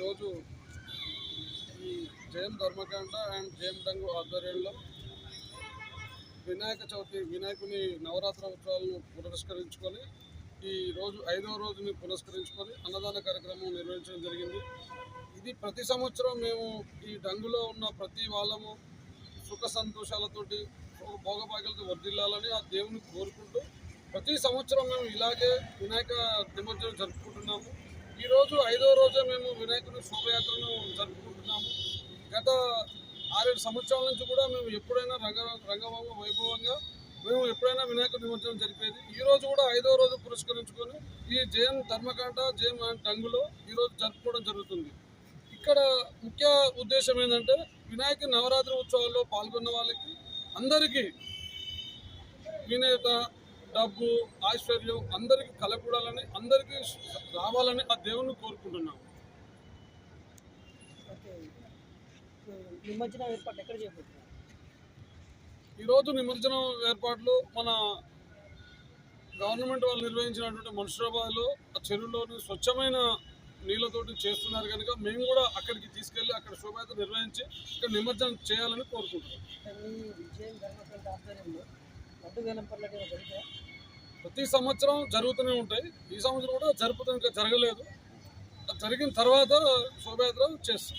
ఈరోజు ఈ జయం ధర్మకాండ అండ్ జయం డంగు ఆధ్వర్యంలో వినాయక చవితి వినాయకుని నవరాత్రి ఉత్సవాలను పురస్కరించుకొని ఈ రోజు ఐదవ రోజుని పురస్కరించుకొని అన్నదాన కార్యక్రమం నిర్వహించడం జరిగింది. ఇది ప్రతి సంవత్సరం మేము ఈ డంగులో ఉన్న ప్రతి వాళ్ళము సుఖ సంతోషాలతోటి భోగభాగ్యాలతో వర్ధిల్లాలని ఆ దేవుని కోరుకుంటూ ప్రతి సంవత్సరం మేము ఇలాగే వినాయక నిమజ్జనం జరుపుకుంటున్నాము. ఈరోజు ఐదో రోజు మేము వినాయకుని శోభయాత్రను జరుపుకుంటున్నాము. గత ఆరేడు సంవత్సరాల నుంచి కూడా మేము ఎప్పుడైనా రంగ రంగభంగ వైభవంగా మేము ఎప్పుడైనా వినాయక నిమజ్జనం జరిపేది. ఈ రోజు కూడా ఐదో రోజు పురస్కరించుకొని ఈ జయం ధర్మకాండ జయం అండ్ డంగులో ఈరోజు జరుపుకోవడం జరుగుతుంది. ఇక్కడ ముఖ్య ఉద్దేశం ఏంటంటే వినాయక నవరాత్రి ఉత్సవాల్లో పాల్గొన్న వాళ్ళకి అందరికీ వినేత డబ్బు ఐశ్వర్యం అందరికీ కలకూడాలని అందరికీ రావాలని ఆ దేవుని కోరుకుంటున్నాం. ఓకే. సో నిమజ్జనం ఎక్కడ చేయబోతున్నారు? ఈరోజు నిమజ్జనం ఏర్పాట్లు మన గవర్నమెంట్ వాళ్ళు నిర్వహించినటువంటి మున్సిపాబాద్లో ఆ చెరువులోని స్వచ్ఛమైన నీళ్ళతోటి చేస్తున్నారు కనుక మేము కూడా అక్కడికి తీసుకెళ్ళి అక్కడ శోభయాత్ర నిర్వహించి ఇక్కడ నిమజ్జనం చేయాలని కోరుకుంటున్నాం. ప్రతి సంవత్సరం జరుగుతూనే ఉంటాయి. ఈ సంవత్సరం కూడా జరుపుతూ ఇంకా జరగలేదు. అది జరిగిన తర్వాత శోభయాత్ర చేస్తాం.